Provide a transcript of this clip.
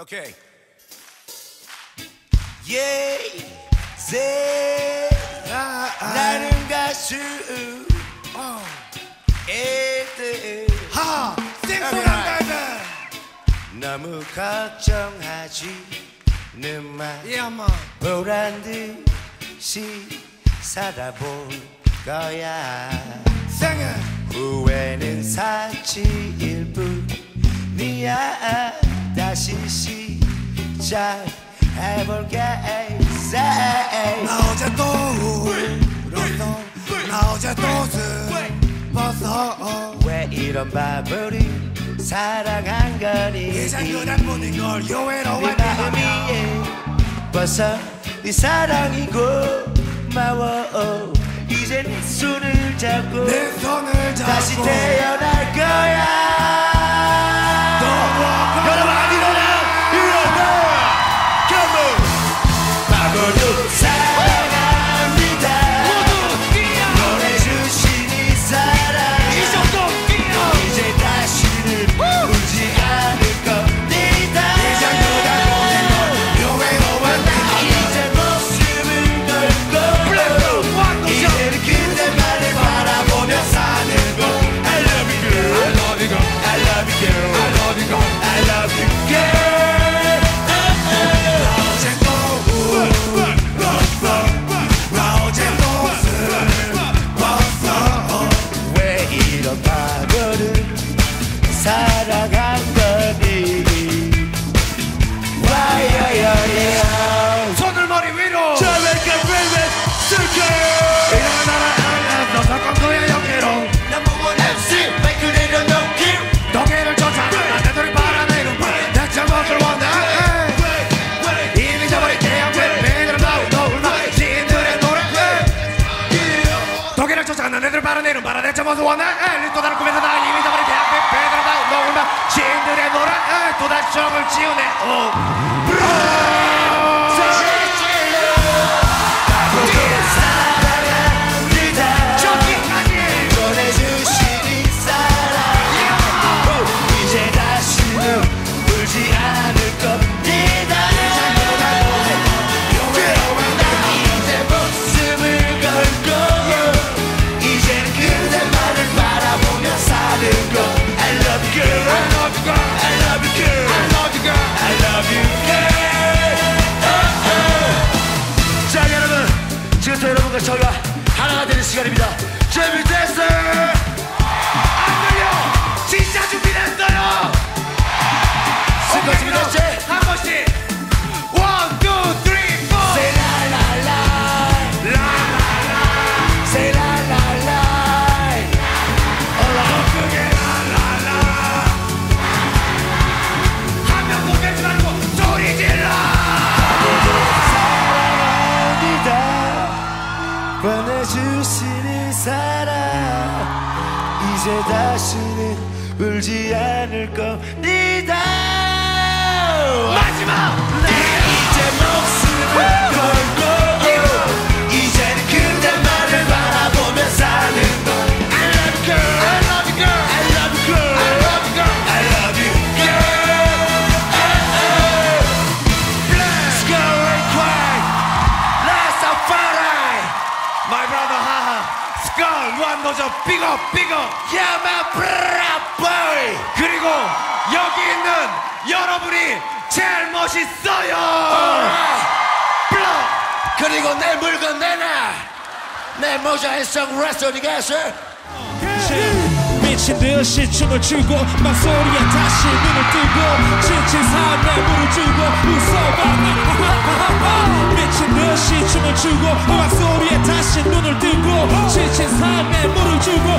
Okay. Yeah, 제 나는 가수. 일등 하. 생소한 너무 걱정하지는 마 예마 보란 듯이 살아볼 거야. 생애 후회는 사치일 뿐이야 다시 시작해볼게 나 어제 또 울었어. 나 어제 또 슬펐어 왜 이런 바보를 사랑한 거니? 이젠 그냥 보는 걸네 요외로울 마음이 예뻐서 네 사랑이 고마워. 이제 네 손을 잡고 내 손을 잡고 다시 태어날 바라내는 바라 내 제목을 원해 또 다른 꿈에서 나 이미 저버린 태양빛 비늘은 나오고 울마 지인들의 노래 또다시 정을 지우네 오 다시는 울지 않을 겁 한 거죠. 빅업, 빅업. Yeah, my 그리고 여기 있는 여러분이 제일 멋있어요. 블록. 그리고 내 물건 내놔. 내 모자에 선글라스 어디 갔어? 미친 듯이 춤을 추고 막소리에 다시 눈을 뜨고 지친 삶에 물을 주고 웃어 다시 춤을 추고 음악 소리에 다시 눈을 뜨고 지친 삶에 물을 주고